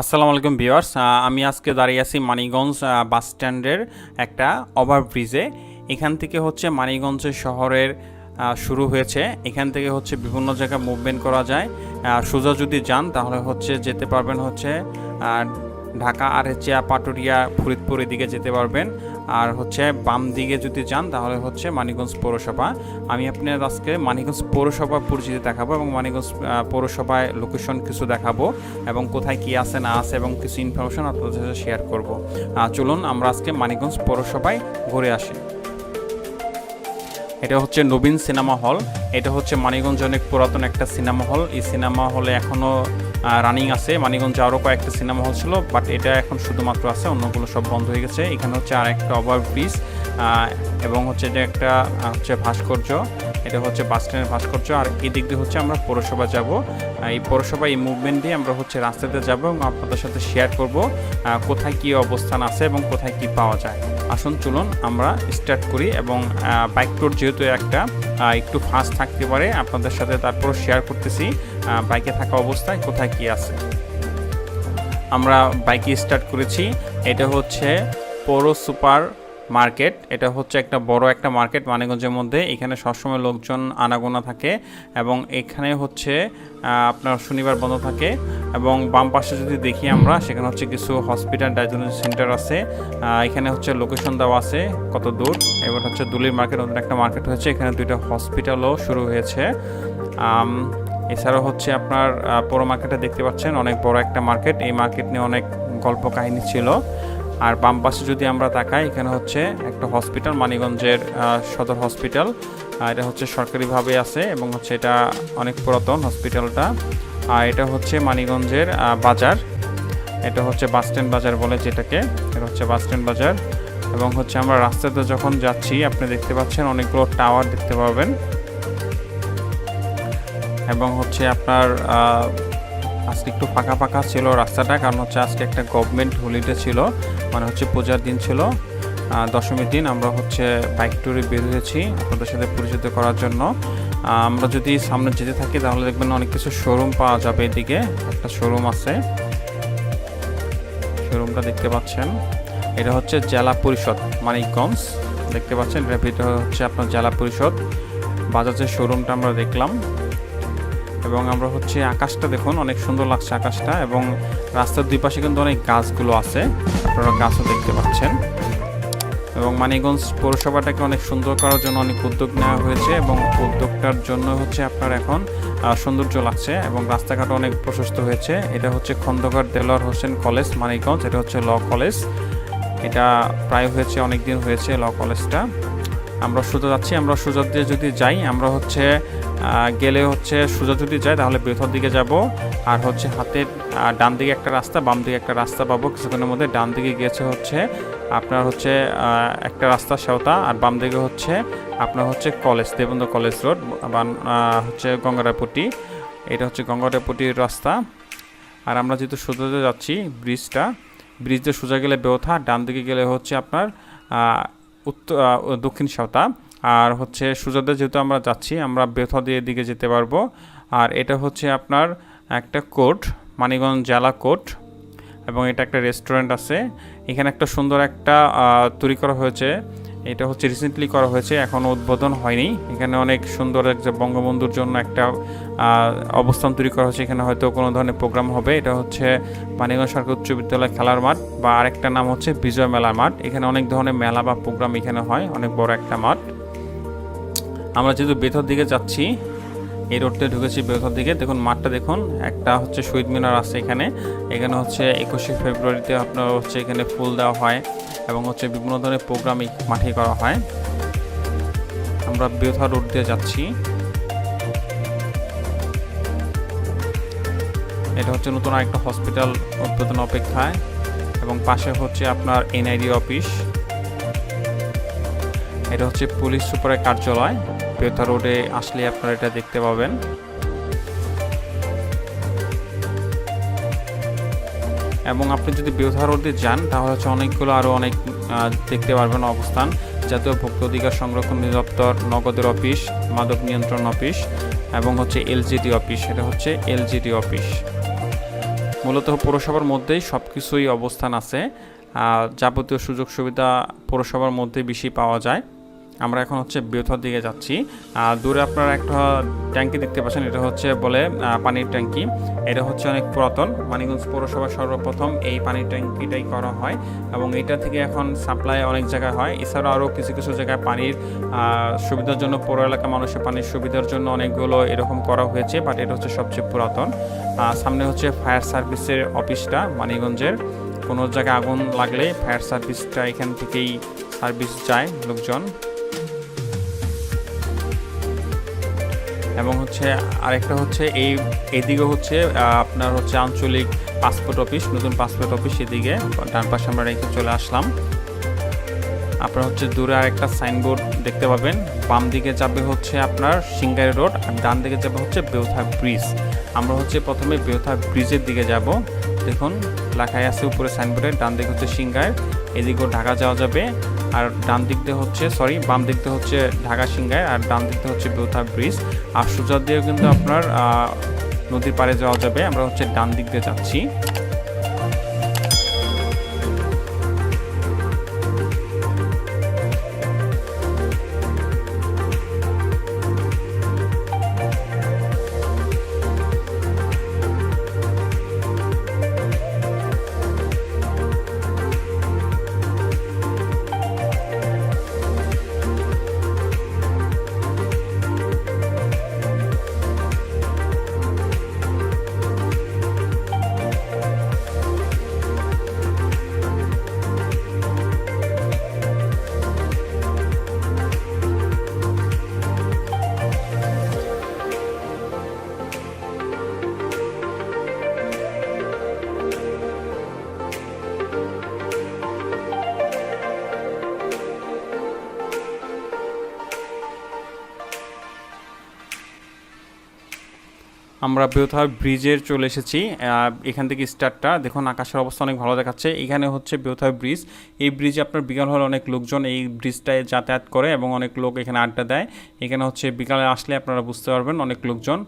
আসসালামু আলাইকুম ভিউয়ার্স আমি আজকে দাঁড়িয়ে আছি মানিগঞ্জ বাস স্ট্যান্ডের একটা ওভারব্রিজে। এখান থেকে হচ্ছে মানিগঞ্জের শহরের শুরু হয়েছে। এখান থেকে হচ্ছে বিভিন্ন জায়গায় মুভমেন্ট করা যায়। সোজা যদি যান, তাহলে হচ্ছে যেতে পারবেন হচ্ছে ঢাকা আর হচ্ছে পাটুরিয়া, ফরিদপুর এদিকে যেতে পারবেন। আর হচ্ছে বাম দিকে যদি যান, তাহলে হচ্ছে মানিকগঞ্জ পৌরসভা। আমি আপনার আজকে মানিকগঞ্জ পৌরসভা পরিচিতি দেখাবো এবং মানিকগঞ্জ পৌরসভায় লোকেশন কিছু দেখাবো এবং কোথায় কি আছে, না আছে এবং কিছু ইনফরমেশন আপনাদের সাথে শেয়ার করব। চলুন আমরা আজকে মানিকগঞ্জ পৌরসভায় ঘুরে আসি। এটা হচ্ছে নবীন সিনেমা হল। এটা হচ্ছে মানিকগঞ্জ অনেক পুরাতন একটা সিনেমা হল। এই সিনেমা হলে এখনও রানিং আছে। মানিকগঞ্জে আরও কয়েকটা সিনেমা হল ছিল বাট এটা এখন শুধুমাত্র আছে, অন্যগুলো সব বন্ধ হয়ে গেছে। এখানে হচ্ছে আর একটা ওভার ব্রিজ এবং হচ্ছে এটা একটা হচ্ছে ভাস্কর্য। এটা হচ্ছে বাস স্ট্যান্ডের ভাস্কর্য। আর এই দিক দিয়ে হচ্ছে আমরা পৌরসভা যাব। এই পৌরসভা এই মুভমেন্ট দিয়ে আমরা হচ্ছে রাস্তাতে যাব এবং আপনাদের সাথে শেয়ার করব কোথায় কি অবস্থান আছে এবং কোথায় কি পাওয়া যায়। আসুন, চলুন, আমরা স্টার্ট করি এবং বাইক ট্যুর যেহেতু একটা একটু ফাস্ট থাকতে পারে, আপনাদের সাথে তারপর শেয়ার করতেছি। বাইকে থাকা অবস্থায় কোথায় কি আছে? আমরা বাইকে স্টার্ট করেছি। এটা হচ্ছে পৌর সুপার মার্কেট এটা হচ্ছে একটা বড় একটা মার্কেট মানিগঞ্জের মধ্যে। এখানে সবসময় লোকজন আনাগোনা থাকে এবং এখানে হচ্ছে আপনার শনিবার বন্ধ থাকে এবং বাম পাশে যদি দেখি আমরা, সেখানে হচ্ছে কিছু হসপিটাল ডায়াগনোসিস সেন্টার আছে। এখানে হচ্ছে লোকেশন দেওয়া আছে কত দূর। এবার হচ্ছে দুলির মার্কেট নতুন একটা মার্কেট হয়েছে। এখানে দুইটা হসপিটালও শুরু হয়েছে। এছাড়াও হচ্ছে আপনার পৌর মার্কেটে দেখতে পাচ্ছেন অনেক বড় একটা মার্কেট। এই মার্কেট নিয়ে অনেক গল্প কাহিনী ছিল। আর বাম পাশে যদি আমরা তাকাই, এখানে হচ্ছে একটা হসপিটাল মানিগঞ্জের সদর হসপিটাল। এটা হচ্ছে সরকারিভাবে আছে এবং হচ্ছে এটা অনেক পুরাতন হসপিটালটা। আর এটা হচ্ছে মানিগঞ্জের বাজার। এটা হচ্ছে বাস স্ট্যান্ড বাজার বলে যেটাকে। এটা হচ্ছে বাস স্ট্যান্ড বাজার। এবং হচ্ছে আমরা রাস্তাতে যখন যাচ্ছি, আপনি দেখতে পাচ্ছেন অনেকগুলো টাওয়ার দেখতে পাবেন। এবং হচ্ছে আপনার আজকে একটু ফাঁকা ফাঁকা ছিল রাস্তাটা, কারণ হচ্ছে আজকে একটা গভর্নমেন্ট হলিডে ছিল মানে হচ্ছে পূজার দিন ছিল। দশমীর দিন আমরা হচ্ছে বাইক ট্যুরে বের হয়েছি আপনাদের সাথে পরিচিত করার জন্য। আমরা যদি সামনে যেতে থাকি, তাহলে দেখবেন অনেক কিছু শোরুম পাওয়া যাবে এদিকে। একটা শোরুম আছে। শোরুমটা দেখতে পাচ্ছেন। এটা হচ্ছে জেলা পরিষদ, মানিকগঞ্জ। দেখতে পাচ্ছেন ভিতরে হচ্ছে আপনার জেলা পরিষদ। বাজাজের শোরুমটা আমরা দেখলাম। এবং আমরা হচ্ছে আকাশটা দেখুন, অনেক সুন্দর লাগছে আকাশটা এবং রাস্তার দুই পাশে কিন্তু অনেক গাছগুলো আছে, আপনারা গাছও দেখতে পাচ্ছেন। এবং মানিকগঞ্জ পৌরসভাটাকে অনেক সুন্দর করার জন্য অনেক উদ্যোগ নেওয়া হয়েছে এবং উদ্যোগটার জন্য হচ্ছে আপনার এখন সৌন্দর্য লাগছে এবং রাস্তাঘাট অনেক প্রশস্ত হয়েছে। এটা হচ্ছে খন্দকার দেলোয়ার হোসেন কলেজ, মানিকগঞ্জ, এটা হচ্ছে ল কলেজ। এটা প্রায় হয়েছে অনেক দিন হয়েছে ল কলেজটা। আমরা সোজা যাচ্ছি, আমরা সোজা দিয়ে যদি যাই, আমরা হচ্ছে গেলে হচ্ছে সোজা যদি যায়, তাহলে বৃহৎ দিকে যাব। আর হচ্ছে হাতের ডান দিকে একটা রাস্তা, বাম দিকে একটা রাস্তা পাবো। কিছুক্ষণের মধ্যে ডান দিকে গিয়েছে হচ্ছে আপনার হচ্ছে একটা রাস্তা সেওতা, আর বাম দিকে হচ্ছে আপনার হচ্ছে কলেজ দেবন্দ্র কলেজ রোড হচ্ছে গঙ্গারায়পট্টি। এটা হচ্ছে গঙ্গারায়পট্টির রাস্তা। আর আমরা যেহেতু সোজাতে যাচ্ছি ব্রিজটা, ব্রিজ সোজা গেলে বেওথা, ডান দিকে গেলে হচ্ছে আপনার উত্তর দক্ষিণ সাঁওতা। আর হচ্ছে সুজাতে যেহেতু আমরা যাচ্ছি, আমরা বেথা দিয়ে দিকে যেতে পারব। আর এটা হচ্ছে আপনার একটা কোর্ট, মানিগঞ্জ জেলা কোর্ট, এবং এটা একটা রেস্টুরেন্ট আছে। এখানে একটা সুন্দর একটা তৈরি করা হয়েছে। এটা হচ্ছে রিসেন্টলি করা হয়েছে এখনও উদ্বোধন হয়নি। এখানে অনেক সুন্দর এক বঙ্গবন্ধুর জন্য একটা অবস্থান তৈরি করা হয়েছে। এখানে হয়তো কোনো ধরনের প্রোগ্রাম হবে। এটা হচ্ছে মানিগঞ্জ সরকার উচ্চ বিদ্যালয় খেলার মাঠ বা আরেকটা নাম হচ্ছে বিজয় মেলার মাঠ। এখানে অনেক ধরনের মেলা বা প্রোগ্রাম এখানে হয়, অনেক বড় একটা মাঠ। আমরা যেহেতু বেথর দিকে যাচ্ছি, এই রোডটা ঢুকেছি বেথর দিকে। দেখুন, মাঠটা দেখুন, একটা হচ্ছে শহীদ মিনার আছে এখানে। এখানে হচ্ছে একুশে ফেব্রুয়ারিতে আপনার হচ্ছে এখানে ফুল দেওয়া হয় এবং হচ্ছে বিভিন্ন ধরনের প্রোগ্রাম মাঠে করা হয়। আমরা বেথা রোড দিয়ে যাচ্ছি। এটা হচ্ছে নতুন আরেকটা হসপিটাল উদ্বোধন অপেক্ষায় এবং পাশে হচ্ছে আপনার এনআইডি অফিস। এটা হচ্ছে পুলিশ সুপারের কার্যালয়। বেথা রোডে আসলে আপনারা এটা দেখতে পাবেন। এবং আপনি যদি বেথা রোডে যান, তাহলে হচ্ছে অনেকগুলো আরও অনেক দেখতে পারবেন অবস্থান। জাতীয় ভোক্তা অধিকার সংরক্ষণ অধিদপ্তর, নগদের অফিস, মাদক নিয়ন্ত্রণ অফিস, এবং হচ্ছে এলজিডি অফিস। এটা হচ্ছে এলজিডি অফিস। মূলত পৌরসভার মধ্যেই সব কিছুই অবস্থান আছে। যাবতীয় সুযোগ সুবিধা পৌরসভার মধ্যে বেশি পাওয়া যায়। আমরা এখন হচ্ছে বেথর দিকে যাচ্ছি। দূরে আপনারা একটা ট্যাঙ্কি দেখতে পাচ্ছেন, এটা হচ্ছে বলে পানির ট্যাঙ্কি। এটা হচ্ছে অনেক পুরাতন। মানিগঞ্জ পৌরসভা সর্বপ্রথম এই পানির ট্যাঙ্কিটাই করা হয় এবং এটা থেকে এখন সাপ্লাই অনেক জায়গায় হয়। এছাড়াও আরও কিছু কিছু জায়গায় পানির সুবিধার জন্য পৌর এলাকা মানুষের পানির সুবিধার জন্য অনেকগুলো এরকম করা হয়েছে, বাট এটা হচ্ছে সবচেয়ে পুরাতন। সামনে হচ্ছে ফায়ার সার্ভিসের অফিসটা মানিগঞ্জের কোনো জায়গায় আগুন লাগলে ফায়ার সার্ভিসটা এখান থেকেই সার্ভিস যায় লোকজন। এবং হচ্ছে আরেকটা হচ্ছে এই, এদিকে হচ্ছে আপনার হচ্ছে আঞ্চলিক পাসপোর্ট অফিস নতুন পাসপোর্ট অফিস এদিকে, ডান পাশে আমরা রেখে চলে আসলাম। আপনার হচ্ছে দূরে আরেকটা সাইনবোর্ড দেখতে পাবেন। বাম দিকে যাবে হচ্ছে আপনার সিঙ্গারি রোড আর ডান দিকে যাবে হচ্ছে বেউথা ব্রিজ। আমরা হচ্ছে প্রথমে বেউথা ব্রিজের দিকে যাব। দেখুন, লেখাই আছে উপরে সাইনবোর্ডে ডান দিকে হচ্ছে সিঙ্গার এদিকেও ঢাকা যাওয়া যাবে। আর ডান দিক দিয়ে হচ্ছে সরি বাম দিক দিয়ে হচ্ছে ঢাকা সিংগায় আর ডান দিক দিয়ে হচ্ছে বেউথা ব্রিজ। আর সোজা দিয়েও কিন্তু আপনার নদীর পাড়ে যাওয়া যাবে। আমরা হচ্ছে ডান দিক দিয়ে যাচ্ছি। আমরা বেউথা ব্রিজের চলে এসেছি। এখান থেকে স্টার্টটা দেখুন আকাশের অবস্থা অনেক ভালো দেখাচ্ছে। এখানে হচ্ছে বেউথা ব্রিজ। এই ব্রিজে আপনার বিকাল হলে অনেক লোকজন এই ব্রিজটায় যাতায়াত করে এবং অনেক লোক এখানে আড্ডা দেয়। এখানে হচ্ছে বিকালে আসলে আপনারা বুঝতে পারবেন অনেক লোকজন।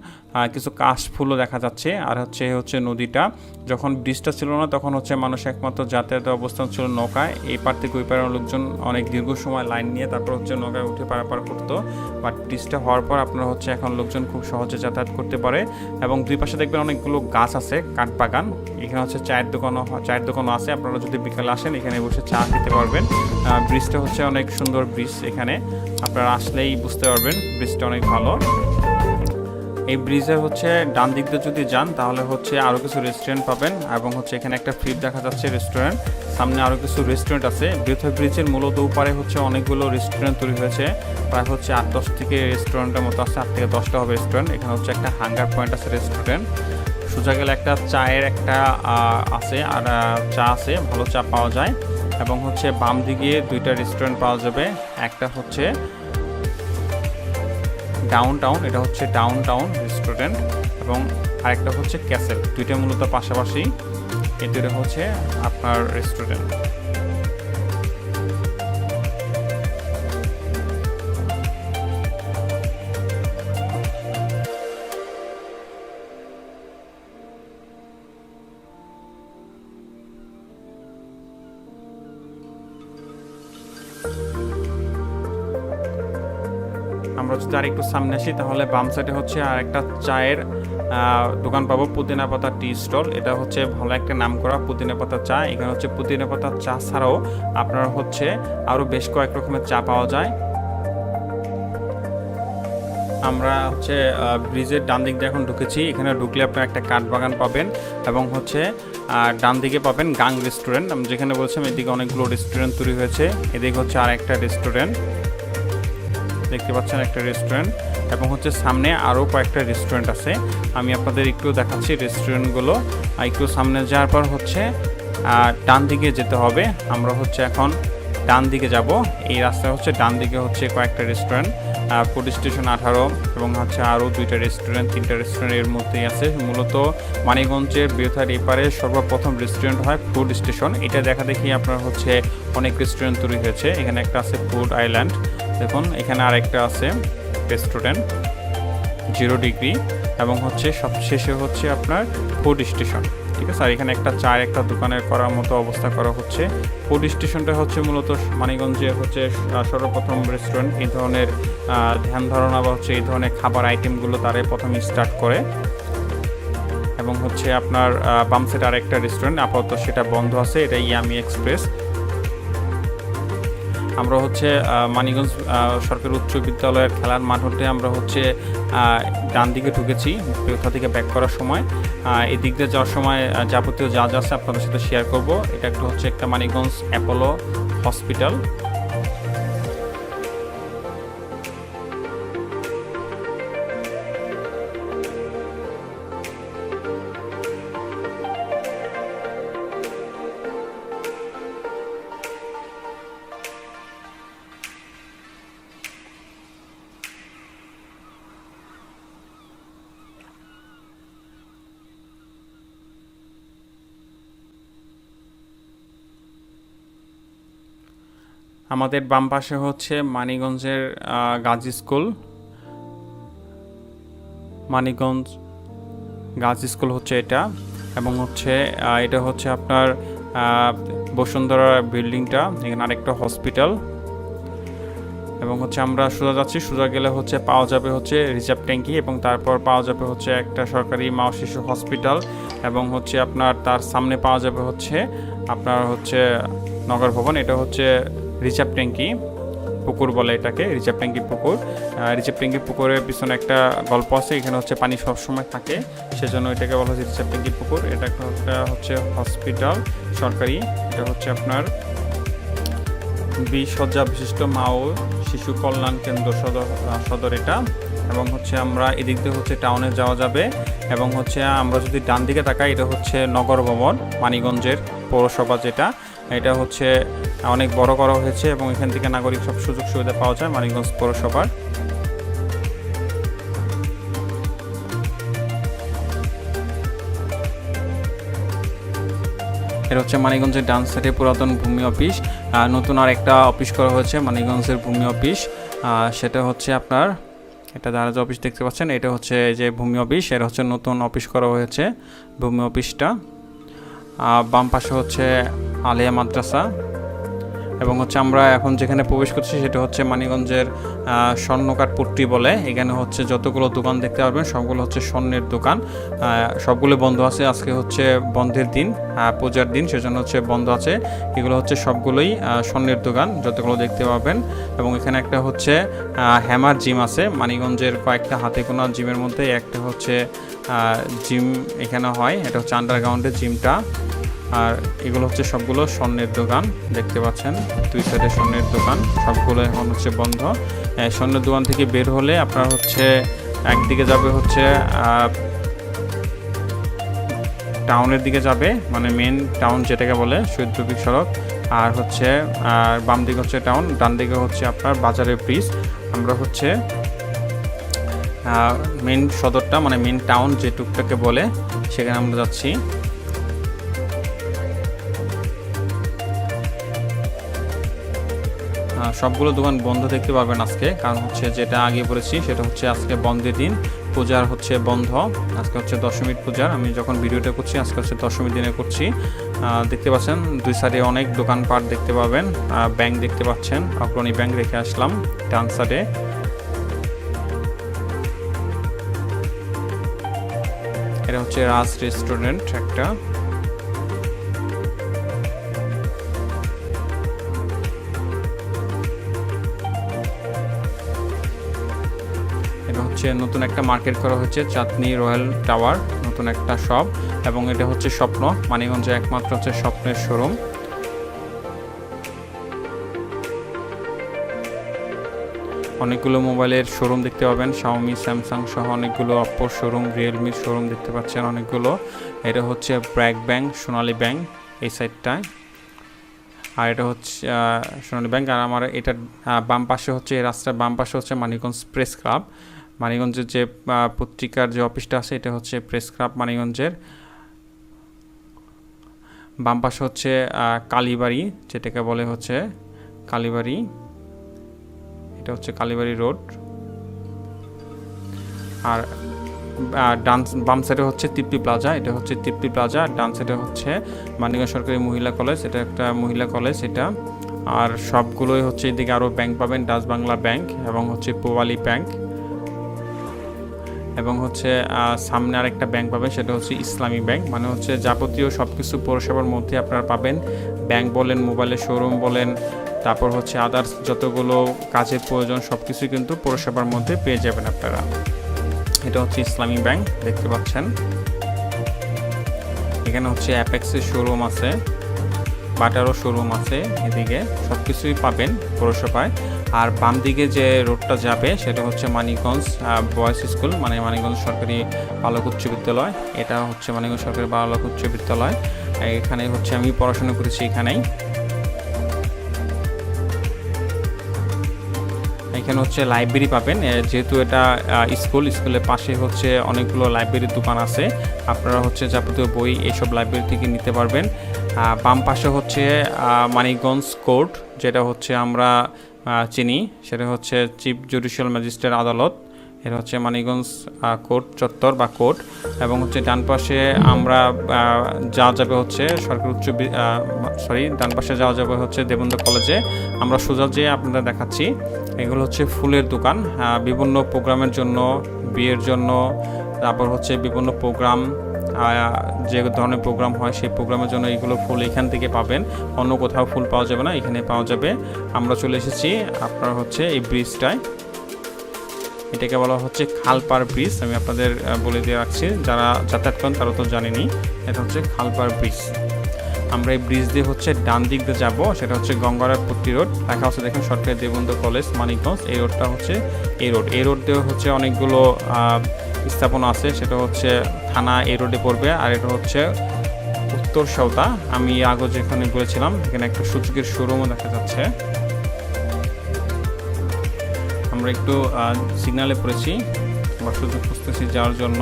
কিছু কাশ ফুলও দেখা যাচ্ছে। আর হচ্ছে হচ্ছে নদীটা। যখন ব্রিজটা ছিল না, তখন হচ্ছে মানুষ একমাত্র যাতায়াতের অবস্থান ছিল নৌকায় এই পার থেকে ওই পারের লোকজন অনেক দীর্ঘ সময় লাইন নিয়ে তারপর হচ্ছে নৌকায় উঠে পারাপার করতো। বাট ব্রিজটা হওয়ার পর আপনার হচ্ছে এখন লোকজন খুব সহজে যাতায়াত করতে পারে। এবং দুই পাশে দেখবেন অনেকগুলো গাছ আছে, কাঠ বাগান। এখানে হচ্ছে চায়ের দোকানও চায়ের দোকানও আছে। আপনারা যদি বিকালে আসেন, এখানে বসে চা খেতে পারবেন। ব্রিজটা হচ্ছে অনেক সুন্দর ব্রিজ এখানে। আপনারা আসলেই বুঝতে পারবেন ব্রিজটা অনেক ভালো। এই ব্রিজের হচ্ছে ডান দিক দিয়ে যদি যান, তাহলে হচ্ছে আরও কিছু রেস্টুরেন্ট পাবেন এবং হচ্ছে এখানে একটা ফ্লিপ দেখা যাচ্ছে রেস্টুরেন্ট সামনে আরও কিছু রেস্টুরেন্ট আছে। বৃহৎ ব্রিজের মূলত উপারে হচ্ছে অনেকগুলো রেস্টুরেন্ট তৈরি হয়েছে। প্রায় হচ্ছে আট দশ থেকে রেস্টুরেন্টের মতো আছে। আট থেকে দশটা হবে রেস্টুরেন্ট এখানে হচ্ছে একটা হাঙ্গার পয়েন্ট আছে রেস্টুরেন্ট সোজা গেলে একটা চায়ের একটা আছে। আর চা আছে। ভালো চা পাওয়া যায়। এবং হচ্ছে বাম দিকে দুইটা রেস্টুরেন্ট পাওয়া যাবে। একটা হচ্ছে ডাউন টাউন এটা হচ্ছে ডাউন টাউন রেস্টুরেন্ট এবং আরেকটা হচ্ছে ক্যাসেল দুইটা মূলত পাশাপাশি এটা হচ্ছে আপনার রেস্টুরেন্ট আমরা যদি আর একটু সামনে আসি, তাহলে বাম সাইডে হচ্ছে আর একটা চায়ের দোকান পাবো, পুদিনা পাতা টি স্টল এটা হচ্ছে ভালো একটা নাম করা পুদিনা পাতা চা। এখানে হচ্ছে পুদিনা পাতা চা ছাড়াও আপনার হচ্ছে আরও বেশ কয়েক রকমের চা পাওয়া যায়। আমরা হচ্ছে ব্রিজের ডান দিক দিয়ে এখন ঢুকেছি। এখানে ঢুকলে আপনার একটা কাঠ বাগান পাবেন এবং হচ্ছে ডান দিকে পাবেন গাং রেস্টুরেন্ট আমি যেখানে বলছিলাম, এদিকে অনেকগুলো রেস্টুরেন্ট তৈরি হয়েছে। এদিকে হচ্ছে আর একটা রেস্টুরেন্ট দেখতে পাচ্ছেন একটা রেস্টুরেন্ট এবং হচ্ছে সামনে আরও কয়েকটা রেস্টুরেন্ট আছে। আমি আপনাদের একটু দেখাচ্ছি রেস্টুরেন্টগুলো একটু সামনে যাওয়ার পর হচ্ছে ডান দিকে যেতে হবে। আমরা হচ্ছে এখন ডান দিকে যাব। এই রাস্তায় হচ্ছে ডান দিকে হচ্ছে কয়েকটা রেস্টুরেন্ট ফুড স্টেশন আঠারো এবং হচ্ছে আরও দুইটা রেস্টুরেন্ট তিনটা রেস্টুরেন্টের মধ্যেই আছে। মূলত মানিগঞ্জের বৃহথার এপারে সর্বপ্রথম রেস্টুরেন্ট হয় ফুড স্টেশন এটা দেখা দেখি আপনার হচ্ছে অনেক রেস্টুরেন্ট তৈরি হয়েছে। এখানে একটা আছে ফুড আইল্যান্ড দেখুন এখানে আরেকটা আছে রেস্টুরেন্ট জিরো ডিগ্রি এবং হচ্ছে সবশেষে হচ্ছে আপনার ফুড স্টেশন ঠিক আছে? আর এখানে একটা চায়ের একটা দোকানের করার মতো অবস্থা করা হচ্ছে। ফুড স্টেশনটা হচ্ছে মূলত মানিগঞ্জে হচ্ছে সর্বপ্রথম রেস্টুরেন্ট এই ধরনের ধ্যান ধারণা বা হচ্ছে এই ধরনের খাবার আইটেমগুলো তারাই প্রথম স্টার্ট করে। এবং হচ্ছে আপনার আহ, বাম সাইড আরেকটা রেস্টুরেন্ট আপাতত সেটা বন্ধ আছে এটা ইয়ামি এক্সপ্রেস। আমরা হচ্ছে মানিগঞ্জ সরকারি উচ্চ বিদ্যালয়ের খেলার মাঠ হতে আমরা হচ্ছে ডান দিকে ঢুকেছি, কোথা থেকে ব্যাক করার সময়। এই দিক দিয়ে যাওয়ার সময় যাবতীয় যা যা আছে আপনাদের সাথে শেয়ার করব। এটা একটা হচ্ছে একটা মানিগঞ্জ অ্যাপোলো হসপিটাল আমাদের বাম পাশে হচ্ছে মানিগঞ্জের Gazi school. Maniganj girls school হচ্ছে এটা এবং হচ্ছে এটা হচ্ছে আপনার বসুন্ধরা বিল্ডিংটা, এখানে আরেকটা হসপিটাল। এবং হচ্ছে আমরা সোজা যাচ্ছি, সোজা গেলে হচ্ছে পাওয়া যাবে হচ্ছে রিজার্ভ ট্যাঙ্কি এবং তারপর পাওয়া যাবে হচ্ছে একটা সরকারি মা শিশু হসপিটাল এবং হচ্ছে আপনার তার সামনে পাওয়া যাবে হচ্ছে আপনার হচ্ছে নগর ভবন, এটা হচ্ছে রিজার্ভ ট্যাঙ্কি, পুকুর বলে এটাকে রিজার্ভ ট্যাঙ্কি পুকুর। রিজার্ভ ট্যাঙ্কি পুকুরের পিছনে একটা গল্প আছে, এখানে হচ্ছে পানি সবসময় থাকে। সেজন্য এটাকে বলা হচ্ছে রিজার্ভ ট্যাঙ্কি পুকুর। এটা একটা হচ্ছে হসপিটাল, সরকারি। এটা হচ্ছে আপনার বিশ বিশিষ্ট মা ও শিশু কল্যাণ কেন্দ্র সদর সদর এটা। এবং হচ্ছে আমরা এদিক দিয়ে হচ্ছে টাউনে যাওয়া যাবে। এবং হচ্ছে আমরা যদি ডান দিকে তাকাই, এটা হচ্ছে নগর ভবন মানিগঞ্জের পৌরসভা যেটা। এটা হচ্ছে অনেক বড় করা হয়েছে এবং এখান থেকে নাগরিক সব সুযোগ সুবিধা পাওয়া যায় মানিকগঞ্জ পৌরসভার। এটা হচ্ছে মানিকগঞ্জের ডান সাইডে পুরাতন ভূমি অফিস। নতুন আর একটা অফিস করা হয়েছে মানিকগঞ্জের ভূমি অফিস। সেটা হচ্ছে আপনার, এটা দারাজ অফিস দেখতে পাচ্ছেন, এটা হচ্ছে যে ভূমি অফিস এটা হচ্ছে নতুন অফিস করা হয়েছে ভূমি অফিসটা। বাম পাশে হচ্ছে আলিয়া মাদ্রাসা। এবং হচ্ছে আমরা এখন যেখানে প্রবেশ করছি সেটা হচ্ছে মানিগঞ্জের স্বর্ণকার পট্টি বলে। এখানে হচ্ছে যতগুলো দোকান দেখতে পারবেন, সবগুলো হচ্ছে স্বর্ণের দোকান। সবগুলো বন্ধ আছে। আজকে হচ্ছে বন্ধের দিন পূজার দিন, সেজন্য হচ্ছে বন্ধ আছে। এগুলো হচ্ছে সবগুলোই স্বর্ণের দোকান, যতগুলো দেখতে পাবেন। এবং এখানে একটা হচ্ছে হ্যামার জিম আছে। মানিগঞ্জের কয়েকটা হাতে গোনা জিমের মধ্যে একটা হচ্ছে জিম এখানে হয়। এটা হচ্ছে আন্ডারগ্রাউন্ডের জিমটা। আর এগুলো হচ্ছে সবগুলো স্বর্ণের দোকান, দেখতে পাচ্ছেন। দুই সাইডে স্বর্ণের দোকান, সবগুলো এখন হচ্ছে বন্ধ। স্বর্ণের দোকান থেকে বের হলে আপনার হচ্ছে একদিকে যাবে হচ্ছে টাউনের দিকে যাবে মানে মেন টাউন যেটাকে বলে শহীদ সড়ক। আর হচ্ছে আর বাম দিকে হচ্ছে টাউন ডান দিকে হচ্ছে আপনার বাজারের ব্রিজ আমরা হচ্ছে মেন সদরটা মানে মেন টাউন যেটুকটাকে বলে, সেখানে আমরা যাচ্ছি। সবগুলো দোকান বন্ধ দেখতে পাবেন আজকে। কারণ হচ্ছে যেটা আগে বলেছি, সেটা হচ্ছে আজকে বন্ধের দিন। পূজার হচ্ছে বন্ধ। আজকে হচ্ছে দশমীর পূজার। আমি যখন ভিডিওটা করছি, আজকে হচ্ছে দশমীর দিনে করছি। দেখতে পাচ্ছেন, দুই সাইডে অনেক দোকানপাট দেখতে পাবেন। ব্যাংক দেখতে পাচ্ছেন। অগ্রণী ব্যাংক রেখে আসলাম, ডান সাইডে। এটা হচ্ছে রাজ রেস্টুরেন্ট একটা। হচ্ছে নতুন একটা মার্কেট করা হচ্ছে, চাঁদনি রয়্যাল টাওয়ার, নতুন একটা শপ, এবং এটা হচ্ছে স্বপ্ন মানিগঞ্জে একমাত্র হচ্ছে স্বপ্নের শোরুম। অনেকগুলো মোবাইলের শোরুম দেখতে পাবেন শাওমি স্যামসাং সহ অনেকগুলো অপ্পোর শোরুম রিয়েলমির শোরুম দেখতে পাচ্ছেন অনেকগুলো। এটা হচ্ছে ব্র্যাক ব্যাংক সোনালী ব্যাংক, এই সাইডটায় আর এটা হচ্ছে সোনালী ব্যাংক, আর আমার এটা বাম পাশে হচ্ছে, এই রাস্তার বাম পাশে হচ্ছে মানিকগঞ্জ প্রেস ক্লাব। মানিকগঞ্জের যে পত্রিকার যে অফিসটা আছে এটা হচ্ছে প্রেস ক্লাব মানিকগঞ্জের। বাম পাশে হচ্ছে কালীবাড়ি যেটাকে বলে হচ্ছে কালীবাড়ি। এটা হচ্ছে কালীবাড়ি রোড। আর আহ, ডান বাম সাইডে হচ্ছে তৃপ্তি প্লাজা এটা হচ্ছে তৃপ্তি প্লাজা। আর ডান সাইডে হচ্ছে মানিকগঞ্জ সরকারি মহিলা কলেজ এটা একটা মহিলা কলেজ এটা। আর সবগুলোই হচ্ছে এদিকে আরও ব্যাংক পাবেন ডাচ বাংলা ব্যাংক এবং হচ্ছে পোয়ালি ব্যাংক এবং হচ্ছে সামনে আরেকটা ব্যাংক পাবেন সেটা হচ্ছে ইসলামী ব্যাংক মানে হচ্ছে যাবতীয় সব কিছু পৌরসভার মধ্যে আপনারা পাবেন। ব্যাংক বলেন মোবাইলের শোরুম বলেন, তারপর হচ্ছে আদার্স যতগুলো কাজের প্রয়োজন সব কিছুই কিন্তু পৌরসভার মধ্যে পেয়ে যাবেন আপনারা। এটা হচ্ছে ইসলামী ব্যাংক দেখতে পাচ্ছেন। এখানে হচ্ছে অ্যাপেক্সের শোরুম আছে বাটারও শোরুম আছে, এদিকে সব কিছুই পাবেন পৌরসভায়। আর বাম দিকে যে রোডটা যাবে, সেটা হচ্ছে মানিকগঞ্জ বয়েজ স্কুল মানে মানিকগঞ্জ সরকারি বালক উচ্চ বিদ্যালয়। এটা হচ্ছে মানিকগঞ্জ সরকারি বালক উচ্চ বিদ্যালয়। এখানে হচ্ছে আমি পড়াশোনা করেছি এখানেই। এখানে হচ্ছে লাইব্রেরি পাবেন। যেহেতু এটা স্কুল স্কুলের পাশে হচ্ছে অনেকগুলো লাইব্রেরির দোকান আছে। আপনারা হচ্ছে যাবতীয় বই এইসব লাইব্রেরি থেকে নিতে পারবেন। বাম পাশে হচ্ছে মানিকগঞ্জ কোর্ট, যেটা হচ্ছে আমরা চিনি। সেটা হচ্ছে চিফ জুডিশিয়াল ম্যাজিস্ট্রেট আদালত, এটা হচ্ছে মানিকগঞ্জ কোর্ট, চত্বর বা কোর্ট। এবং হচ্ছে ডান পাশে আমরা যাওয়া যাবে হচ্ছে সরকারি উচ্চ সরি, ডান পাশে যাওয়া যাবে হচ্ছে দেবন্দ্র কলেজে। আমরা সোজা যেয়ে আপনাদের দেখাচ্ছি, এগুলো হচ্ছে ফুলের দোকান বিভিন্ন প্রোগ্রামের জন্য, বিয়ের জন্য, তারপর হচ্ছে বিভিন্ন প্রোগ্রাম যে ধরনের প্রোগ্রাম হয়, সেই প্রোগ্রামের জন্য এইগুলো ফুল এখান থেকে পাবেন। অন্য কোথাও ফুল পাওয়া যাবে না, এখানে পাওয়া যাবে। আমরা চলে এসেছি আপনার হচ্ছে এই ব্রিজটায় এটাকে বলা হচ্ছে খালপার ব্রিজ আমি আপনাদের বলে দিয়ে রাখছি। যারা যাতায়াত করেন, তারা তো জানেনি এটা হচ্ছে খালপার ব্রিজ আমরা এই ব্রিজ দিয়ে হচ্ছে ডান দিক দিয়ে যাব, সেটা হচ্ছে গঙ্গারার পট্টি রোড। দেখা হচ্ছে, দেখুন, সরকারি দেবন্দ্র কলেজ, মানিকগঞ্জ। এই রোডটা হচ্ছে এই রোড এই রোড দিয়ে হচ্ছে অনেকগুলো স্থাপনা আছে, সেটা হচ্ছে থানা এই রোডে পড়বে, আর এটা হচ্ছে উত্তর সৌতা আমি আগে যেখানে বলেছিলাম এখানে একটা সূচকের শোরুমও দেখা যাচ্ছে। আমরা একটু সিগনালে পড়েছি, বা সুযোগ খুঁজতেছি যাওয়ার জন্য।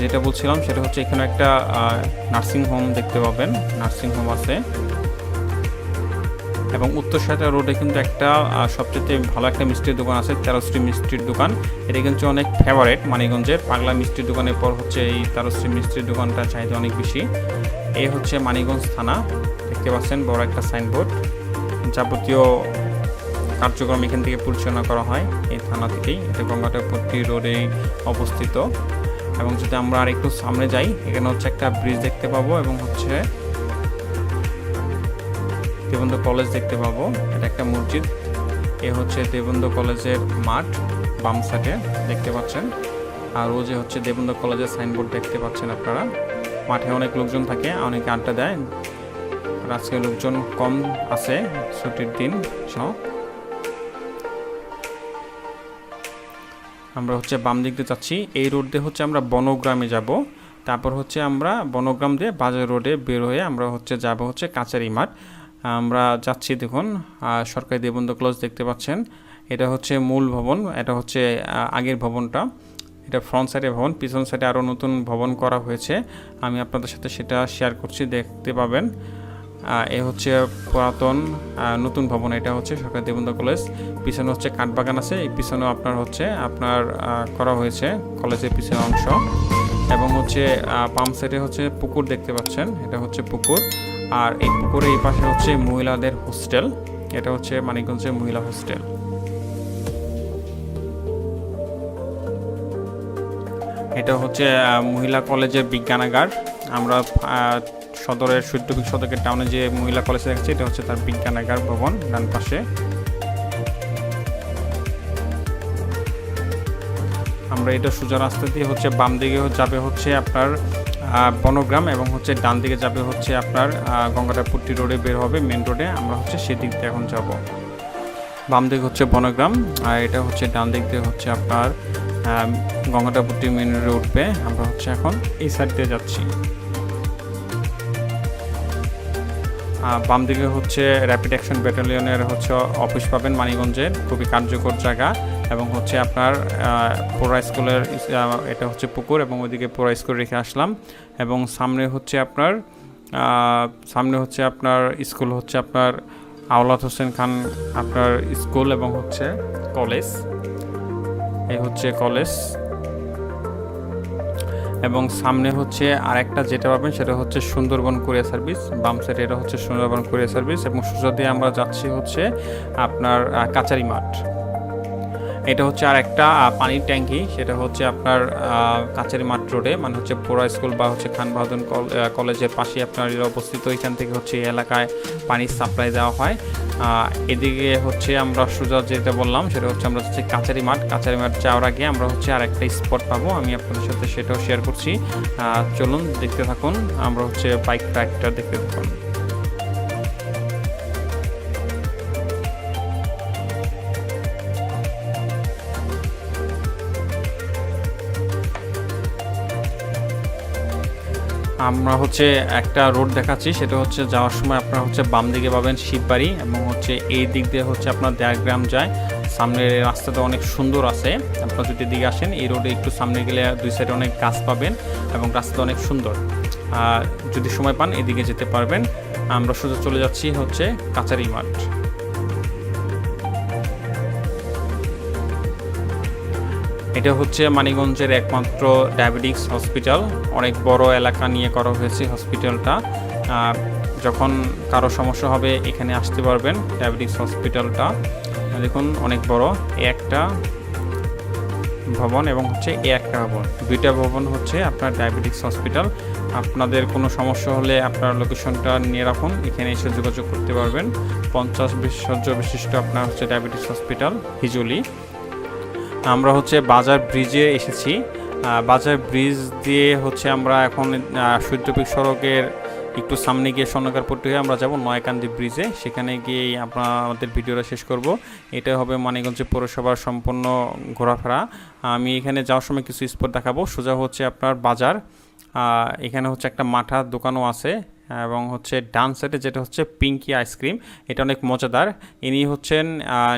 যেটা বলছিলাম, সেটা হচ্ছে এখানে একটা নার্সিং হোম দেখতে পাবেন নার্সিং হোম আছে। এবং উত্তর সাইটা রোডে কিন্তু একটা সবচেয়ে ভালো একটা মিষ্টির দোকান আছে তেরোশ্রী মিষ্টির দোকান। এটা কিন্তু অনেক ফেভারেট মানিগঞ্জের পাগলা মিষ্টির দোকানের পর হচ্ছে এই তেরোশ্রী মিষ্টির দোকানটা চাহিদা অনেক বেশি। এই হচ্ছে মানিকগঞ্জ থানা, দেখতে পাচ্ছেন, বড় একটা সাইনবোর্ড যাবতীয় কার্যক্রম এখান থেকে পরিচালনা করা হয়, এই থানা থেকেই। এটা গঙ্গাটাপট্টি রোডে অবস্থিত। এবং যদি আমরা আর একটু সামনে যাই, এখানে হচ্ছে একটা ব্রিজ দেখতে পাবো এবং হচ্ছে দেবন্দ্র কলেজ দেখতে পাবো। এটা একটা মসজিদ। এ হচ্ছে দেবন্দ্র কলেজের মাঠ, বাম সাইডে দেখতে পাচ্ছেন। আর ও যে হচ্ছে দেবন্দ্র কলেজের সাইনবোর্ড দেখতে পাচ্ছেন আপনারা। মাঠে অনেক লোকজন থাকে, অনেকে আড্ডা দেয়। আজকে লোকজন কম আছে, ছুটির দিন আমরা হচ্ছে বাম দিক দিয়ে যাচ্ছি। এই রোড দিয়ে হচ্ছে আমরা বনগ্রামে যাব। তারপর হচ্ছে আমরা বনগ্রাম দিয়ে বাজার রোডে বের হয়ে আমরা হচ্ছে যাব হচ্ছে কাচারি মাঠ। আমরা যাচ্ছি দেখুন সরকারি দেবন্দ্র কলেজ দেখতে পাচ্ছেন। এটা হচ্ছে মূল ভবন, এটা হচ্ছে আগের ভবনটা। এটা ফ্রন্ট সাইডে ভবন, পিছন সাইডে আরও নতুন ভবন করা হয়েছে। আমি আপনাদের সাথে সেটা শেয়ার করছি, দেখতে পাবেন। এ হচ্ছে পুরাতন নতুন ভবন, এটা হচ্ছে সরকারি দেবন্দ্র কলেজ। পিছনে হচ্ছে কাঠবাগান আছে, এই পিছনেও আপনার হচ্ছে, আপনার করা হয়েছে কলেজের পিছনের অংশ। এবং হচ্ছে পাম্প সাইডে হচ্ছে পুকুর দেখতে পাচ্ছেন, এটা হচ্ছে পুকুর। আর এই পুকুরের এই পাশে হচ্ছে মহিলাদের হোস্টেল। এটা হচ্ছে মানিকগঞ্জের মহিলা হোস্টেল। এটা হচ্ছে মহিলা কলেজের বিজ্ঞানাগার। আমরা সদরের সূর্যবিক সদকের টাউনে যে মহিলা কলেজ দেখাচ্ছি এটা হচ্ছে তার বিজ্ঞানাগার ভবন ডান পাশে। আমরা এটা সোজা রাস্তা দিয়ে হচ্ছে বাম দিকে যাবে হচ্ছে আপনার বনগ্রাম এবং হচ্ছে ডান দিকে যাবে হচ্ছে আপনার গঙ্গাটাপুট্টি রোডে বের হবে মেন রোডে আমরা হচ্ছে সেদিক দিয়ে এখন যাব। বাম দিকে হচ্ছে বনগ্রাম, আর এটা হচ্ছে ডান দিক দিয়ে হচ্ছে আপনার গঙ্গাটাপুট্টি মেন রোডে উঠবে আমরা হচ্ছে এখন এই সাইড দিয়ে যাচ্ছি। বাম দিকে হচ্ছে র্যাপিড অ্যাকশন ব্যাটালিয়নের হচ্ছে অফিস পাবেন মানিগঞ্জের খুবই কার্যকর জায়গা। এবং হচ্ছে আপনার পোড়া স্কুলের এটা হচ্ছে পুকুর এবং ওইদিকে পোড়া স্কুল রেখে আসলাম এবং সামনে হচ্ছে আপনার সামনে হচ্ছে আপনার স্কুল হচ্ছে আপনার আওলাদ হোসেন খান আপনার স্কুল এবং হচ্ছে কলেজ। এই হচ্ছে কলেজ। এবং সামনে হচ্ছে আরেকটা যেটা পাবেন সেটা হচ্ছে সুন্দরবন কোরিয়া সার্ভিস। বাম সাইডে এটা হচ্ছে সুন্দরবন কোরিয়া সার্ভিস এবং সোজা দিয়ে আমরা যাচ্ছি হচ্ছে আপনার কাচারি মাঠ। এটা হচ্ছে আর একটা পানির ট্যাঙ্কি। সেটা হচ্ছে আপনার কাচারি মাঠ রোডে মানে হচ্ছে পোড়া স্কুল বা হচ্ছে খান বাহাদুর কলেজের পাশে আপনার অবস্থিত। এখান থেকে হচ্ছে এই এলাকায় পানির সাপ্লাই দেওয়া হয়। এদিকে হচ্ছে আমরা সোজা যেটা বললাম, সেটা হচ্ছে আমরা হচ্ছে কাচারি মাঠ। কাচারি মাঠ যাওয়ার আগে আমরা হচ্ছে আর একটা স্পট পাবো। আমি আপনাদের সাথে সেটাও শেয়ার করছি। চলুন, দেখতে থাকুন। আমরা হচ্ছে বাইক ট্র্যাকটা দেখতে থাকুন। আমরা হচ্ছে একটা রোড দেখাচ্ছি, সেটা হচ্ছে যাওয়ার সময় আপনারা হচ্ছে বাম দিকে পাবেন শিববাড়ি এবং হচ্ছে এই দিক দিয়ে হচ্ছে আপনার দেয়াগ্রাম যায়। সামনের রাস্তাটা অনেক সুন্দর আছে, আপনারা যদি দিকে আসেন, এই রোডে একটু সামনে গেলে দুই সাইডে অনেক গাছ পাবেন এবং রাস্তাটা অনেক সুন্দর। আর যদি সময় পান, এদিকে যেতে পারবেন। আমরা সোজা চলে যাচ্ছি হচ্ছে কাচারি মাঠ। এটা হচ্ছে মানিগঞ্জের একমাত্র ডায়াবেটিক্স হসপিটাল। অনেক বড় এলাকা নিয়ে করা হয়েছে হসপিটালটা। যখন কারও সমস্যা হবে, এখানে আসতে পারবেন ডায়াবেটিক্স হসপিটালটা। দেখুন, অনেক বড়। একটা ভবন এবং হচ্ছে একটা ভবন। দুইটা ভবন হচ্ছে আপনার ডায়াবেটিক্স হসপিটাল। আপনাদের কোনো সমস্যা হলে আপনার লোকেশনটা নিয়ে রাখুন। এখানে এসে যোগাযোগ করতে পারবেন। পঞ্চাশ বিশজ্য বিশিষ্ট আপনার হচ্ছে ডায়াবেটিস হসপিটাল, হিজুলি। আমরা হচ্ছে বাজার ব্রিজে এসেছি। বাজার ব্রিজ দিয়ে হচ্ছে আমরা এখন আহ, সূর্যপীঠ সড়কের একটু সামনে গিয়ে স্বর্ণকারপট্টি হয়ে আমরা যাব নয়কান্দি ব্রিজে। সেখানে গিয়ে আমরা আমাদের ভিডিওটা শেষ করব। এটা হবে মানিকগঞ্জ পৌরসভার সম্পূর্ণ ঘোরাফেরা। আমি এখানে যাওয়ার সময় কিছু স্পট দেখাবো। সোজা হচ্ছে আপনার বাজার। এখানে হচ্ছে একটা মাঠার দোকানও আছে। এবং হচ্ছে ডান সাইডে যেটা হচ্ছে পিঙ্কি আইসক্রিম, এটা অনেক মজাদার। ইনি হচ্ছেন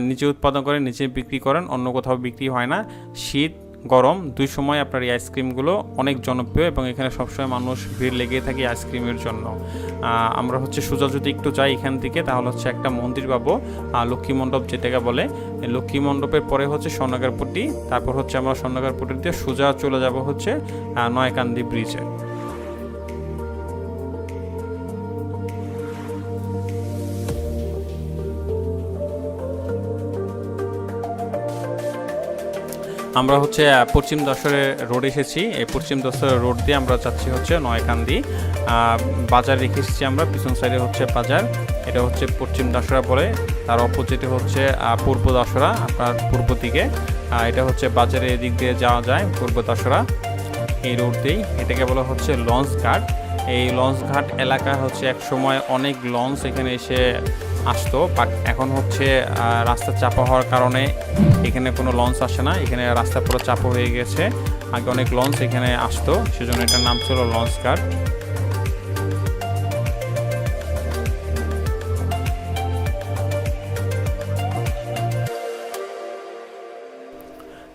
নিজে উৎপাদন করেন, নিজে বিক্রি করেন, অন্য কোথাও বিক্রি হয় না। শীত, গরম, দুই সময় আপনার এই আইসক্রিমগুলো অনেক জনপ্রিয় এবং এখানে সবসময় মানুষ ভিড় লেগে থাকে আইসক্রিমের জন্য। আমরা হচ্ছে সোজা যদি একটু যাই এখান থেকে, তাহলে হচ্ছে একটা মন্দির পাবো লক্ষ্মী মণ্ডপ যেটাকে বলে। লক্ষ্মী মণ্ডপের পরে হচ্ছে স্বর্ণকারপট্টি তারপর হচ্ছে আমরা স্বর্ণকারপট্টি দিয়ে সোজা চলে যাব হচ্ছে নয়কান্দি ব্রিজে আমরা হচ্ছে পশ্চিম দশরের রোড এসেছি। এই পশ্চিম দশরের রোড দিয়ে আমরা যাচ্ছি হচ্ছে নয়কান্দি। বাজার রেখে এসেছি আমরা, পিছন সাইডে হচ্ছে বাজার। এটা হচ্ছে পশ্চিম দশরা পরে তার অপোজিটে হচ্ছে পূর্ব দশরা, আপনার পূর্ব দিকে। এটা হচ্ছে বাজারের এদিক দিয়ে যাওয়া যায়, পূর্ব দশরা। এই রোড দিয়েই এটাকে বলা হচ্ছে লঞ্চ ঘাট। এই লঞ্চ ঘাট এলাকা হচ্ছে এক সময় অনেক লঞ্চ এখানে এসে আসতো বাট এখন হচ্ছে রাস্তা চাপা হওয়ার কারণে এখানে কোনো লঞ্চ আসে না। এখানে রাস্তা পুরো চাপা হয়ে গেছে। আগে অনেক লঞ্চ এখানে আসতো, সেজন্য এটার নাম ছিল লঞ্চ ঘাট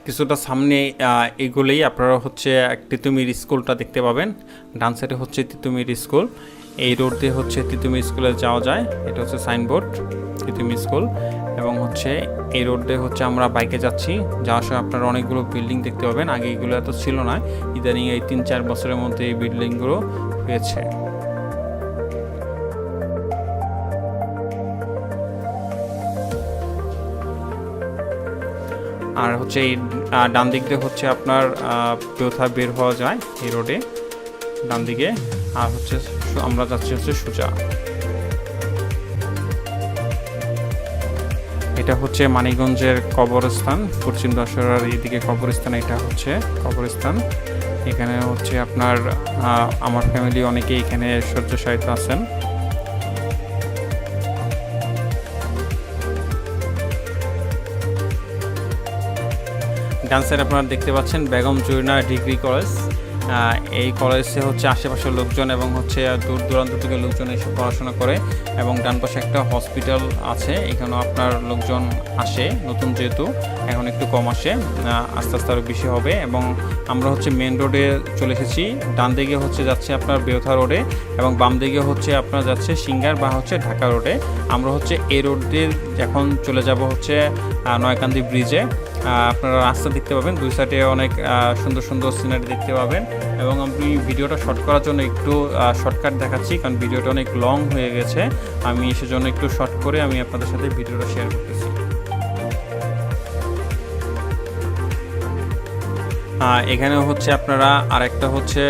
কিছুটা সামনে এগুলোই আপনারা হচ্ছে তিতুমির স্কুলটা দেখতে পাবেন। ডান সাইডে হচ্ছে তিতুমির স্কুল। এই রোড দিয়ে হচ্ছে তিতুমির স্কুলে যাওয়া যায়। এটা হচ্ছে সাইনবোর্ড তিতুমির স্কুল। এবং হচ্ছে এই রোড দিয়ে হচ্ছে আমরা বাইকে যাচ্ছি। যাওয়ার সময় আপনারা অনেকগুলো বিল্ডিং দেখতে পাবেন। আগে এগুলো এত ছিল না। ইদানিং এই তিন চার বছরের মধ্যে এই বিল্ডিংগুলো হয়েছে। আর হচ্ছে এই ডান দিক দিয়ে হচ্ছে আপনার পেথা বের হওয়া যায় এই রোডে। ডান দিকে। আর হচ্ছে আমরা যাচ্ছি হচ্ছে সুজা। এটা হচ্ছে মানিকগঞ্জের কবরস্থান, পশ্চিম দশরার এইদিকে কবরস্থান, এটা হচ্ছে কবরস্থান। এখানে হচ্ছে আপনার আমার ফ্যামিলি অনেকেই এখানে শয্যাশায়িত আছেন। ডান্সার আপনারা দেখতে পাচ্ছেন বেগম জুইনা ডিগ্রি কলেজ এই কলেজে হচ্ছে আশেপাশের লোকজন এবং হচ্ছে দূর দূরান্ত থেকে লোকজন এসে পড়াশোনা করে এবং ডান পাশে একটা হসপিটাল আছে, এখানেও আপনার লোকজন আসে, নতুন যেহেতু, এখন একটু কম আসে আস্তে আস্তে আরও বেশি হবে এবং আমরা হচ্ছে মেন রোডে চলে এসেছি, ডান দিকে হচ্ছে যাচ্ছে আপনার বেওথা রোডে এবং বাম দিকে হচ্ছে আপনার যাচ্ছে সিঙ্গার বা হচ্ছে ঢাকা রোডে আমরা হচ্ছে এই রোড দিয়ে এখন চলে যাব হচ্ছে নয়কান্দি ব্রিজে আপনারা রাস্তা দেখতে পাবেন। দুই সাইডে অনেক সুন্দর সুন্দর সিনারি দেখতে পাবেন। এবং আমি ভিডিওটা শর্ট করার জন্য একটু শর্টকাট দেখাচ্ছি, কারণ ভিডিওটা অনেক লং হয়ে গেছে। আমি সেজন্য একটু শর্ট করে আমি আপনাদের সাথে ভিডিওটা শেয়ার করতেছি। এখানে হচ্ছে আপনারা আরেকটা হচ্ছে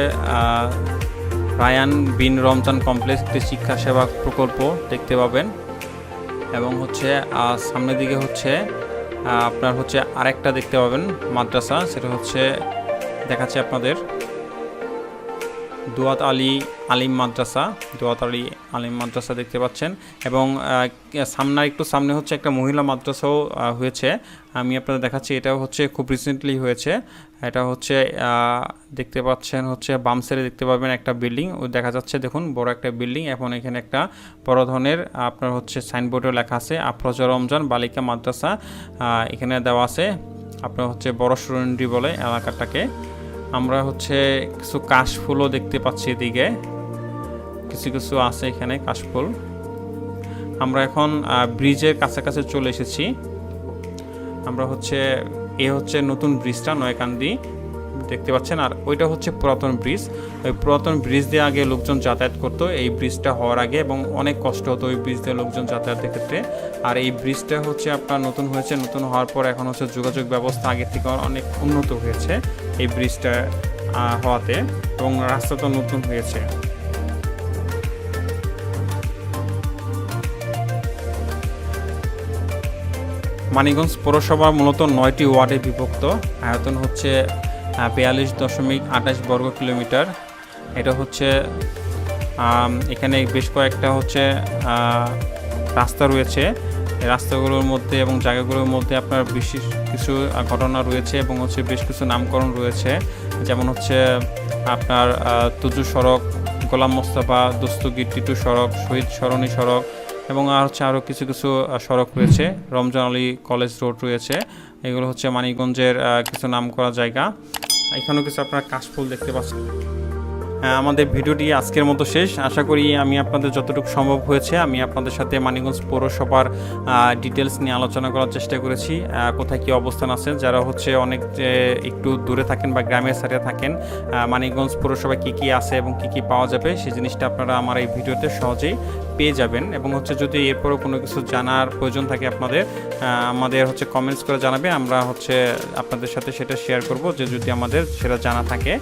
রায়ান বিন রমজান কমপ্লেক্স একটি শিক্ষা সেবা প্রকল্প দেখতে পাবেন। এবং হচ্ছে সামনের দিকে হচ্ছে আপনার হচ্ছে আরেকটা দেখতে পাবেন মাদ্রাসা সেটা হচ্ছে দেখাচ্ছে আপনাদের। দুয়াত আলী আলিম মাদ্রাসা, দুয়াত আলী আলিম মাদ্রাসা দেখতে পাচ্ছেন। এবং সামনে একটু সামনে হচ্ছে একটা মহিলা মাদ্রাসাও হয়েছে। আমি আপনাদের দেখাচ্ছি, এটাও হচ্ছে খুব রিসেন্টলি হয়েছে। এটা হচ্ছে দেখতে পাচ্ছেন হচ্ছে বাম দেখতে পাবেন একটা বিল্ডিং ও দেখা যাচ্ছে, দেখুন, বড় একটা বিল্ডিং এখন এখানে একটা বড় ধরনের, আপনার হচ্ছে সাইনবোর্ডে লেখা আছে, আফরোজা রমজান বালিকা মাদ্রাসা। এখানে দেওয়া আছে, আপনার হচ্ছে বড় সুরন্ডি বলে এলাকাটাকে। আমরা হচ্ছে কিছু কাশফুলও দেখতে পাচ্ছি এদিকে। কিছু কিছু আছে এখানে কাশফুল। আমরা এখন ব্রিজের কাছাকাছি চলে এসেছি। আমরা হচ্ছে, এ হচ্ছে নতুন ব্রিজটা, নয়কান্দি। দেখতে পাচ্ছেন, আর ওইটা হচ্ছে পুরাতন ব্রিজ। ওই পুরাতন ব্রিজ দিয়ে আগে লোকজন যাতায়াত করতো। এই ব্রিজটা হওয়ার আগে এবং অনেক কষ্ট হতো ওই ব্রিজ দিয়ে লোকজন যাতায়াতের ক্ষেত্রে। আর এই ব্রিজটা হচ্ছে আপনার নতুন হয়েছে, নতুন হওয়ার পর এখন হচ্ছে যোগাযোগ ব্যবস্থা আগের থেকে অনেক উন্নত হয়েছে এই ব্রিজটা হওয়াতে এবং রাস্তা তো নতুন হয়েছে। মানিকগঞ্জ পৌরসভা মূলত নয়টি ওয়ার্ডে বিভক্ত। আয়তন হচ্ছে বিয়াল্লিশ দশমিক আঠাশ বর্গ কিলোমিটার। এটা হচ্ছে এখানে বেশ কয়েকটা হচ্ছে রাস্তা রয়েছে। রাস্তাগুলোর মধ্যে এবং জায়গাগুলোর মধ্যে আপনার বিশেষ কিছু ঘটনা রয়েছে এবং হচ্ছে বেশ কিছু নামকরণ রয়েছে। যেমন হচ্ছে, আপনার তুজু সড়ক, গোলাম মোস্তফা, দস্তগির টিটু সড়ক, শহীদ সরণী সড়ক এবং আর হচ্ছে আরও কিছু কিছু সড়ক রয়েছে। রমজান আলী কলেজ রোড রয়েছে। এগুলো হচ্ছে মানিকগঞ্জের কিছু নাম করা জায়গা। এখানেও কিছু আপনারা কাশফুল দেখতে পাচ্ছেন। হ্যাঁ, আমাদের ভিডিওটি আজকের মতো শেষ। আশা করি আমি আপনাদের যতটুকু সম্ভব হয়েছে আমি আপনাদের সাথে মানিকগঞ্জ পৌরসভার ডিটেলস নিয়ে আলোচনা করার চেষ্টা করেছি। কোথায় কী অবস্থান আছে যারা হচ্ছে অনেক একটু দূরে থাকেন বা গ্রামের সাইডে থাকেন মানিকগঞ্জ পৌরসভায় কী কী আছে এবং কী কী পাওয়া যাবে সেই জিনিসটা আপনারা আমার এই ভিডিওতে সহজেই পেয়ে যাবেন এবং হচ্ছে যদি এরপরও কোনো কিছু জানার প্রয়োজন থাকে আপনাদের আমাদের হচ্ছে কমেন্টস করে জানাবে, আমরা হচ্ছে আপনাদের সাথে সেটা শেয়ার করব, যে যদি আমাদের সেটা জানা থাকে।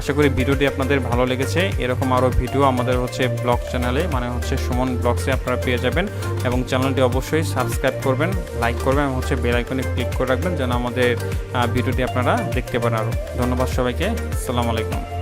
আশা করি ভিডিওটি আপনাদের ভালো লেগেছে। এরকম আরও ভিডিও আমাদের হচ্ছে ব্লগ চ্যানেলে মানে হচ্ছে সুমন ব্লগসে আপনারা পেয়ে যাবেন এবং চ্যানেলটি অবশ্যই সাবস্ক্রাইব করবেন লাইক করবেন এবং হচ্ছে বেল আইকনে ক্লিক করে রাখবেন যেন আমাদের ভিডিওটি আপনারা দেখতে পারেন আরও। ধন্যবাদ সবাইকে। আসসালামু আলাইকুম।